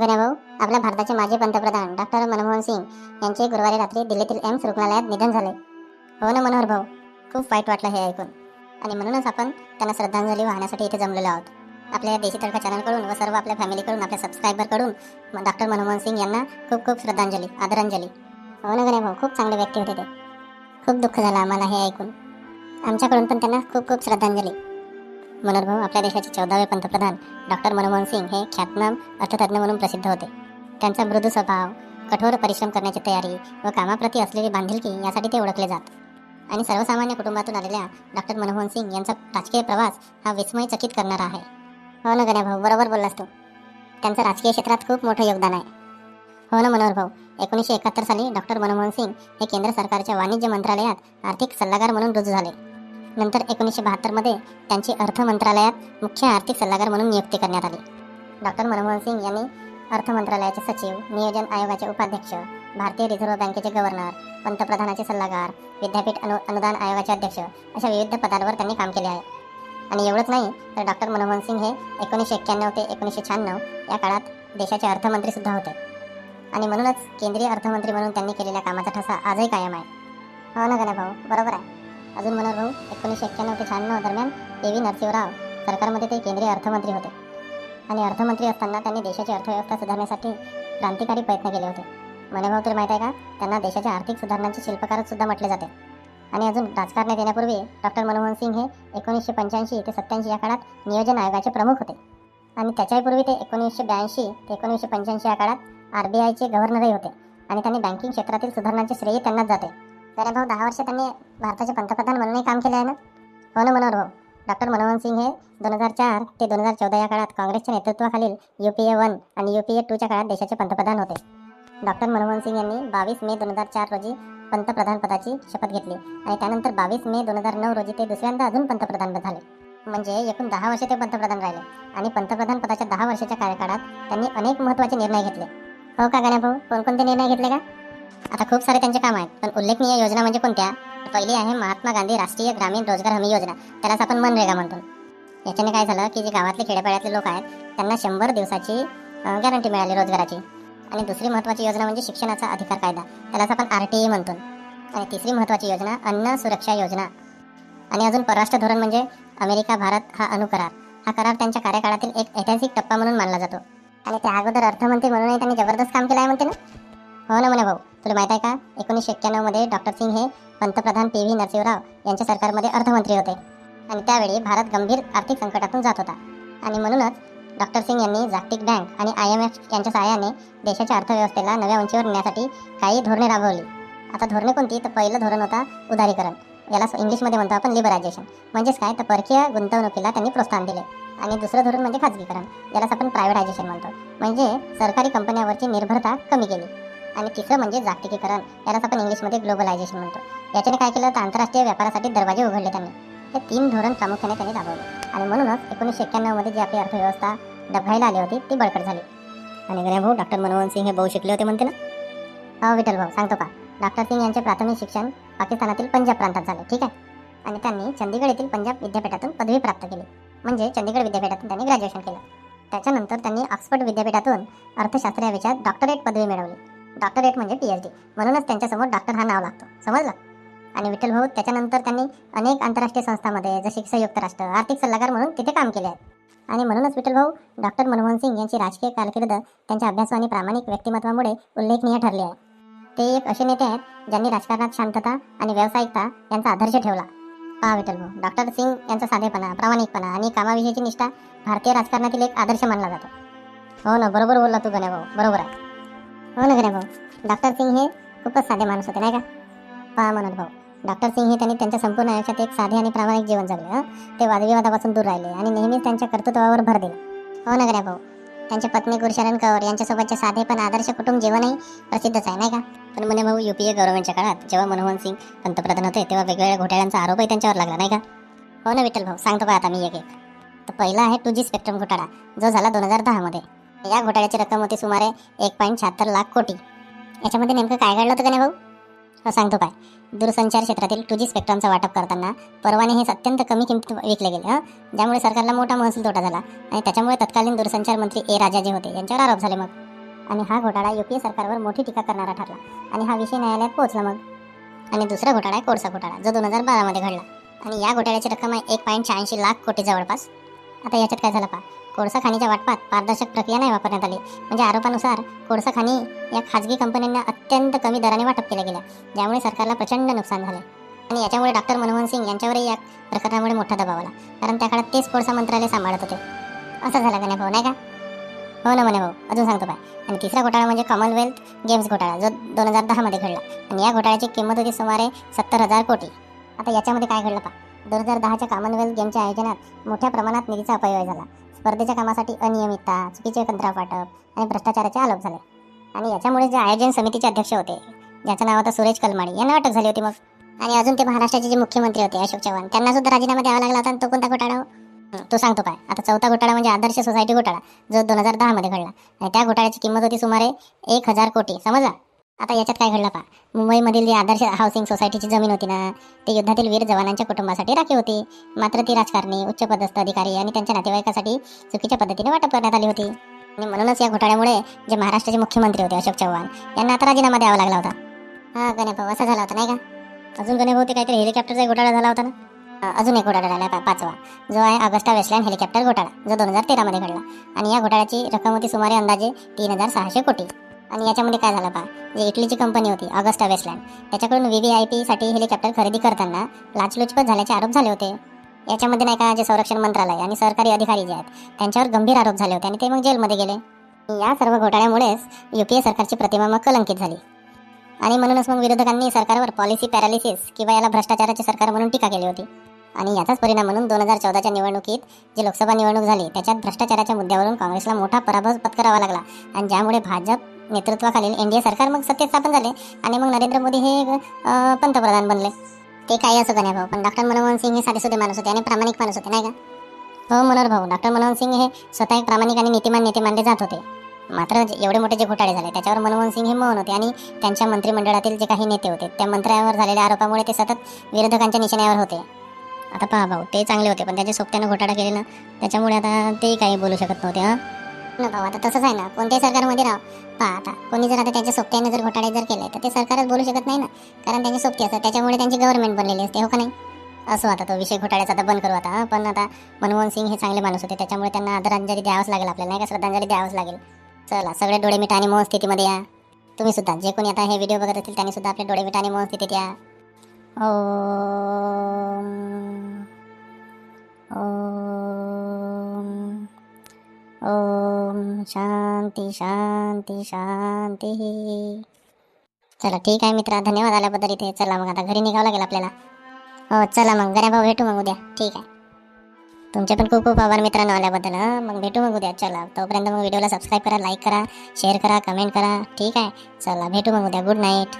गण्याभाऊ आपल्या भारताचे माजी पंतप्रधान डॉक्टर मनमोहन सिंग यांचे गुरुवारी रात्री दिल्लीतील एम्स रुग्णालयात निधन झाले. हो ना मनोहर भाऊ? खूप वाईट वाटलं हे ऐकून. आणि म्हणूनच आपण त्यांना श्रद्धांजली वाहण्यासाठी इथे जमलेलो आहोत. आपल्या या देशी तडका चॅनलकडून व सर्व आपल्या फॅमिलीकडून आपल्या सबस्क्रायबरकडून डॉक्टर मनमोहन सिंग यांना खूप खूप श्रद्धांजली आदरांजली. हो ना गण्याभाऊ? खूप चांगले व्यक्ती होते ते. खूप दुःख झालं आम्हाला हे ऐकून. आमच्याकडून पण त्यांना खूप खूप श्रद्धांजली. मनोहर भाऊ आपल्या देशाचे चौदावे पंतप्रधान डॉक्टर मनमोहन सिंग हे ख्यातनाम अर्थतज्ञ म्हणून प्रसिद्ध होते. त्यांचा मृदू स्वभाव कठोर परिश्रम करण्याची तयारी व कामाप्रती असलेली बांधिलकी यासाठी ते ओळखले जात. आणि सर्वसामान्य कुटुंबातून आलेल्या डॉक्टर मनमोहन सिंग यांचा राजकीय प्रवास हा विस्मयचकित करणारा आहे. हो ना गण्या भाऊ बरोबर बोललास तू. त्यांचं राजकीय क्षेत्रात खूप मोठं योगदान आहे. हो ना मनोहर भाऊ एकोणीसशे एकाहत्तर साली डॉक्टर मनमोहन सिंग हे केंद्र सरकारच्या वाणिज्य मंत्रालयात आर्थिक सल्लागार म्हणून रुजू झाले. नंतर एकोणीसशे बहात्तरमध्ये त्यांची अर्थ मंत्रालयात मुख्य आर्थिक सल्लागार म्हणून नियुक्ती करण्यात आली. डॉक्टर मनमोहन सिंग यांनी अर्थ मंत्रालयाचे सचिव नियोजन आयोगाचे उपाध्यक्ष भारतीय रिझर्व्ह बँकेचे गव्हर्नर पंतप्रधानाचे सल्लागार विद्यापीठ अनु अनुदान आयोगाचे अध्यक्ष अशा विविध पदांवर त्यांनी काम केले आहे. आणि एवढंच नाही तर डॉक्टर मनमोहन सिंग हे एकोणीसशे एक्क्याण्णव ते एकोणीसशे शहाण्णव या काळात देशाचे अर्थमंत्रीसुद्धा होते. आणि म्हणूनच केंद्रीय अर्थमंत्री म्हणून त्यांनी केलेल्या कामाचा ठसा आजही कायम आहे. हो ना गण्या भाऊ बरोबर आहे. अजून मनोहर भाऊ एकोणीसशे एक्क्याण्णव ते शहाण्णव दरम्यान पी व्ही नरसिंहराव सरकारमध्ये ते केंद्रीय अर्थमंत्री होते. आणि अर्थमंत्री असताना त्यांनी देशाची अर्थव्यवस्था सुधारण्यासाठी क्रांतिकारी प्रयत्न केले होते. मनोभाऊ तर माहीत आहे का? त्यांना देशाच्या आर्थिक सुधारणांचे शिल्पकारच सुद्धा म्हटले जाते. आणि अजून राजकारणात येण्यापूर्वी डॉक्टर मनमोहन सिंग हे एकोणीसशे पंच्याऐंशी ते सत्त्याऐंशी या काळात नियोजन आयोगाचे प्रमुख होते. आणि त्याच्याही पूर्वी ते एकोणीसशे ब्याऐंशी ते एकोणीसशे पंच्याऐंशी या काळात आर बी आयचे गव्हर्नरही होते. आणि त्यांनी बँकिंग क्षेत्रातील सुधारणांचे श्रेय त्यांनाच जाते. अरे भाऊ दहा वर्ष त्यांनी भारताचे पंतप्रधान म्हणूनही काम केले आहे ना? हो ना मनोहर भाऊ. डॉक्टर मनमोहन सिंग हे दोन हजार चार ते दोन हजार चौदा या काळात काँग्रेसच्या नेतृत्वाखालील यू पी ए वन आणि यू पी ए टूच्या काळात देशाचे पंतप्रधान होते. डॉक्टर मनमोहन सिंग यांनी बावीस मे दोन हजार चार रोजी पंतप्रधान पदाची शपथ घेतली आणि त्यानंतर बावीस मे दोन हजार नऊ रोजी ते दुसऱ्यांदा अजून पंतप्रधान झाले. म्हणजे एकूण दहा वर्ष ते पंतप्रधान राहिले आणि पंतप्रधान पदाच्या दहा वर्षाच्या कार्यकाळात त्यांनी अनेक महत्त्वाचे निर्णय घेतले. हो का गाण्या भाऊ? कोणकोणते निर्णय घेतले का? आता खूप सारे त्यांचे काम आहेत. पण उल्लेखनीय योजना म्हणजे कोणत्या? पहिली आहे महात्मा गांधी राष्ट्रीय ग्रामीण रोजगार हमी योजना. त्यालाच आपण मनरेगा म्हणतो. याच्याने काय झालं की जे गावातले खेड्यापाड्यातले लोक आहेत त्यांना शंभर दिवसाची गॅरंटी मिळाली रोजगाराची. आणि दुसरी महत्त्वाची योजना म्हणजे शिक्षणाचा अधिकार कायदा. त्यालाच आपण आर टी ए म्हणतो. आणि तिसरी महत्त्वाची योजना अन्न सुरक्षा योजना. आणि अजून परराष्ट्र धोरण म्हणजे अमेरिका भारत हा अनुकरार. हा करार त्यांच्या कार्यकाळातील एक ऐतिहासिक टप्पा म्हणून मानला जातो. आणि त्या अगोदर अर्थमंत्री म्हणूनही त्यांनी जबरदस्त काम केलं आहे म्हणते ना? हो ना म्हणे भाऊ. तुला माहीत आहे का? एकोणीसशे एक्क्याण्णवमध्ये डॉक्टर सिंग हे पंतप्रधान पी व्ही नरसिंहराव यांच्या सरकारमध्ये अर्थमंत्री होते. आणि त्यावेळी भारत गंभीर आर्थिक संकटातून जात होता. आणि म्हणूनच डॉक्टर सिंग यांनी जागतिक बँक आणि आय एम एफ यांच्या सहाय्याने देशाच्या अर्थव्यवस्थेला नव्या उंचीवर नेण्यासाठी काही धोरणे राबवली. आता धोरणे कोणती? तर पहिलं धोरण होता उदारीकरण. याला इंग्लिशमध्ये म्हणतो आपण लिबरायझेशन म्हणजेच काय? तर परकीय गुंतवणुकीला त्यांनी प्रोत्साहन दिले. आणि दुसरं धोरण म्हणजे खाजगीकरण. यालाच आपण प्रायव्हेटायझेशन म्हणतो. म्हणजे सरकारी कंपन्यांवरची निर्भरता कमी केली. आणि तिसरं म्हणजे जागतिकीकरण. यालाच आपण इंग्लिशमध्ये ग्लोबलायझेशन म्हणतो. याच्याने काय केलं तर आंतरराष्ट्रीय व्यापारासाठी दरवाजे उघडले त्यांनी. हे तीन धोरण प्रामुख्याने त्यांनी राबवले. आणि म्हणूनच एकोणीसशे एक्क्याण्णवमध्ये जी आपली अर्थव्यवस्था डबघायला आली होती ती बळकट झाली. आणि गण्या भाऊ डॉक्टर मनमोहन सिंग हे भाऊ शिकले होते म्हणते ना? हो विठ्ठल भाऊ सांगतो का? डॉक्टर सिंग यांचे प्राथमिक शिक्षण पाकिस्तानातील पंजाब प्रांतात झाले ठीक आहे? आणि त्यांनी चंदीगड येथील पंजाब विद्यापीठातून पदवी प्राप्त केली. म्हणजे चंदीगड विद्यापीठातून त्यांनी ग्रॅज्युएशन केलं. त्याच्यानंतर त्यांनी ऑक्सफर्ड विद्यापीठातून अर्थशास्त्र या विषयात डॉक्टरेट पदवी मिळवली. डॉक्टरेट म्हणजे पी एच डी म्हणूनच त्यांच्यासमोर डॉक्टर हा नाव लागतो. समजलं? आणि विठ्ठल भाऊ त्याच्यानंतर त्यांनी अनेक आंतरराष्ट्रीय संस्थांमध्ये जसे की संयुक्त राष्ट्र आर्थिक सल्लागार म्हणून तिथे काम केले आहे आणि म्हणूनच विठ्ठल भाऊ डॉक्टर मनमोहन सिंग यांची राजकीय कारकीर्द त्यांच्या अभ्यासू आणि प्रामाणिक व्यक्तिमत्वामुळे उल्लेखनीय ठरली आहे. ते एक असे नेते आहेत ज्यांनी राजकारणात शांतता आणि व्यावसायिकता यांचा आदर्श ठेवला. पहा विठ्ठल भाऊ डॉक्टर सिंग यांचा साधेपणा प्रामाणिकपणा आणि कामाविषयीची निष्ठा भारतीय राजकारणातील एक आदर्श मानला जातो. हो ना बरोबर बोलला तू गण्या भाऊ बरोबर आहे. हो ना गण्या भाऊ. डॉक्टर सिंग हे खूपच साधे माणूस होते नाही का? पहा म्हणत भाऊ. डॉक्टर सिंग हे त्यांनी त्यांच्या संपूर्ण आयुष्यात एक साधे आणि प्रामाणिक जीवन जगले ते वादविवादापासून दूर राहिले आणि नेहमीच त्यांच्या कर्तृत्वावर भर दिला. हो ना गण्या भाऊ. त्यांच्या पत्नी गुरुशरण कौर यांच्यासोबतचे साधे पण आदर्श कुटुंब जीवनही प्रसिद्धच आहे नाही का? पण म्हणे भाऊ युपीए गव्हर्नमेंटच्या काळात जेव्हा मनमोहन सिंग पंतप्रधान होते तेव्हा वेगवेगळ्या घोटाळ्यांचा आरोपही त्यांच्यावर लागला नाही का? हो ना विठ्ठल भाऊ सांगतो का आता मी एक एक तर पहिला आहे टू जी स्पेक्ट्रम घोटाळा जो झाला दोन हजार दहामध्ये. या घोटाळ्याची रक्कम होती सुमारे एक पॉईंट शहात्तर लाख कोटी. याच्यामध्ये नेमकं काय घडलं होतं का नाही भाऊ? हो सांगतो काय. दूरसंचार क्षेत्रातील टू जी स्पेक्ट्रमचं वाटप करताना परवाने हे अत्यंत कमी किमतीत विकले गेले हं? ज्यामुळे सरकारला मोठा महसूल तोटा झाला आणि त्याच्यामुळे तत्कालीन दूरसंचार मंत्री ए. राजा जे होते. यांच्यावर आरोप झाले मग. आणि हा घोटाळा युपीए सरकारवर मोठी टीका करणारा ठरला आणि हा विषय न्यायालयात पोहोचला मग. आणि दुसरा घोटाळा आहे कोळसा घोटाळा जो दोन हजार बारामध्ये घडला. आणि या घोटाळ्याची रक्कम आहे एक पॉईंट शहाऐंशी लाख कोटी जवळपास. आता याच्यात काय झालं पा कोळसा खाणीच्या वाटपात पारदर्शक प्रक्रिया नाही वापरण्यात आली. म्हणजे आरोपानुसार कोळसा खाणी या खाजगी कंपन्यांना अत्यंत कमी दराने वाटप केल्या गेल्या ज्यामुळे सरकारला प्रचंड नुकसान झालं. आणि याच्यामुळे डॉक्टर मनमोहन सिंग यांच्यावरही या प्रकरणामुळे मोठा दबाव आला. कारण त्या काळात तेच कोळसा मंत्रालय सांभाळत होते. असं झालं का नाही भाऊ नाही का? हो ना म्हणे भाऊ अजून सांगतो पाय आणि तिसरा घोटाळा म्हणजे कॉमनवेल्थ गेम्स घोटाळा जो दोन हजार दहामध्ये घडला. आणि या घोटाळ्याची किंमत होती सुमारे सत्तर हजार कोटी. आता याच्यामध्ये काय घडलं पा दोन हजार दहाच्या कॉमनवेल्थ गेमच्या आयोजनात मोठ्या प्रमाणात निधीचा अपव्यय झाला. स्पर्धेच्या कामासाठी अनियमितता चुकीचे कंत्राट वाटप आणि भ्रष्टाचाराचे आरोप झाले. आणि याच्यामुळे जे आयोजन समितीचे अध्यक्ष होते ज्याचं नाव होतं सुरेश कलमाडी यांना अटक झाली होती मग. आणि अजून ते महाराष्ट्राचे जे मुख्यमंत्री होते अशोक चव्हाण त्यांना सुद्धा राजीनामा द्यावा लागला होता आणि तो कोणता घोटाळा हो? तो सांगतो काय. आता चौथा घोटाळा म्हणजे आदर्श सोसायटी घोटाळा जो दोन हजार दहामध्ये घडला. आणि त्या घोटाळ्याची किंमत होती सुमारे एक हजार कोटी. समजला? आता याच्यात काय घडलं पा मुंबईमधील जी आदर्श हाऊसिंग सोसायटीची जमीन होती ना ते युद्धातील वीर जवानांच्या कुटुंबासाठी राखीव होती. मात्र ती राजकारणी उच्च पदस्थ अधिकारी आणि त्यांच्या नातेवाईकासाठी चुकीच्या पद्धतीने वाटप करण्यात आली होती. आणि म्हणूनच या घोटाळ्यामुळे जे महाराष्ट्राचे मुख्यमंत्री होते अशोक चव्हाण यांना आता राजीनामा द्यावा लागला होता. हा गणेभाऊ असा झाला होता नाही का? अजून गणेभाऊ ते काहीतरी हेलिकॉप्टरचा घोटाळा झाला होता ना? अजून एक घोटाळा झाला पाचवा. जो आहे ऑगस्टा वेस्टलँड हेलिकॉप्टर घोटाळा जो दोन हजार तेरामध्ये घडला. आणि या घोटाळ्याची रक्कम होती सुमारे अंदाजे तीन हजार सहाशे कोटी. आणि याच्यामध्ये काय झालं पा जे इटलीची कंपनी होती ऑगस्टा वेस्टलँड त्याच्याकडून व्ही व्ही आय पीसाठी हेलिकॉप्टर खरेदी करताना लाचलुचपत झाल्याचे आरोप झाले होते. याच्यामध्ये नाही का जे संरक्षण मंत्रालय आणि सरकारी अधिकारी जे आहेत त्यांच्यावर गंभीर आरोप झाले होते आणि ते मग जेलमध्ये गेले. या सर्व घोटाळ्यामुळेच युपीए सरकारची प्रतिमा मग कलंकित झाली. आणि म्हणूनच मग विरोधकांनी सरकारवर पॉलिसी पॅरालिसिस किंवा याला भ्रष्टाचाराचे सरकार म्हणून टीका केली होती. आणि याचाच परिणाम म्हणून दोन हजार चौदाच्या निवडणुकीत जी लोकसभा निवडणूक झाली त्याच्यात भ्रष्टाचाराच्या मुद्द्यावरून काँग्रेसला मोठा पराभव पत्करावा लागला. आणि ज्यामुळे भाजप नेतृत्वाखालील एन डी ए सरकार मग सत्तेत स्थापन झाले आणि मग नरेंद्र मोदी हे पंतप्रधान बनले. ते काही असं का नाही भाऊ पण डॉक्टर मनमोहन सिंग हे साधेसुधे माणूस होते आणि प्रामाणिक माणूस होते नाही का? हो मनोहर भाऊ डॉक्टर मनमोहन सिंग हे स्वतः एक प्रामाणिक आणि नीतिमान नेते मानले जात होते. मात्र एवढे मोठे जे घोटाळे झाले त्याच्यावर मनमोहन सिंग हे मौन होते आणि त्यांच्या मंत्रिमंडळातील जे काही नेते होते त्या मंत्र्यावर झालेल्या आरोपामुळे ते सतत विरोधकांच्या निशाण्यावर होते. आता पहा भाऊ ते चांगले होते पण त्याच्या सोबत्यानं घोटाळा केले ना त्याच्यामुळे आता तेही काही बोलू शकत नव्हते हां? ना भाऊ आता तसंच आहे ना. कोणत्याही सरकारमध्ये राह पहा आता कोणी जर आता त्यांच्या सोबत्याने जर घोटाळे जर केले तर ते सरकारच बोलू शकत नाही ना. कारण त्यांची सोबती असतात त्याच्यामुळे त्यांची गव्हर्नमेंट बनलेली असते हो का नाही? असं आता तो विषय घोटाळ्याचा आता बंद करू आता पण आता मनमोहन सिंग हे चांगले माणूस होते त्याच्यामुळे त्यांना आदरांजली द्यावंच लागेल आपल्याला नाही का? श्रद्धांजली द्यावंच लागेल. चला सगळे डोळे मिठा आणि मोहन स्थितीमध्ये या. तुम्ही सुद्धा जे कोणी आता हे व्हिडिओ बघत असतील त्यांनी सुद्धा आपले डोळे मिठा आणि मोहन स्थितीत या. ओ ओम शांती शांती शांती. चला ठीक आहे मित्रा धन्यवाद आल्याबद्दल इथे. चला मग आता घरी निघावं लागेल आपल्याला. हो चला मग गण्या भाऊ भेटू मग उद्या. ठीक आहे. तुमचे पण खूप खूप आभार मित्रांनो आल्याबद्दल हां. मग भेटू मग उद्या. चला तोपर्यंत मग व्हिडिओला सबस्क्राईब करा लाईक करा शेअर करा कमेंट करा. ठीक आहे. चला भेटू मग उद्या. Good night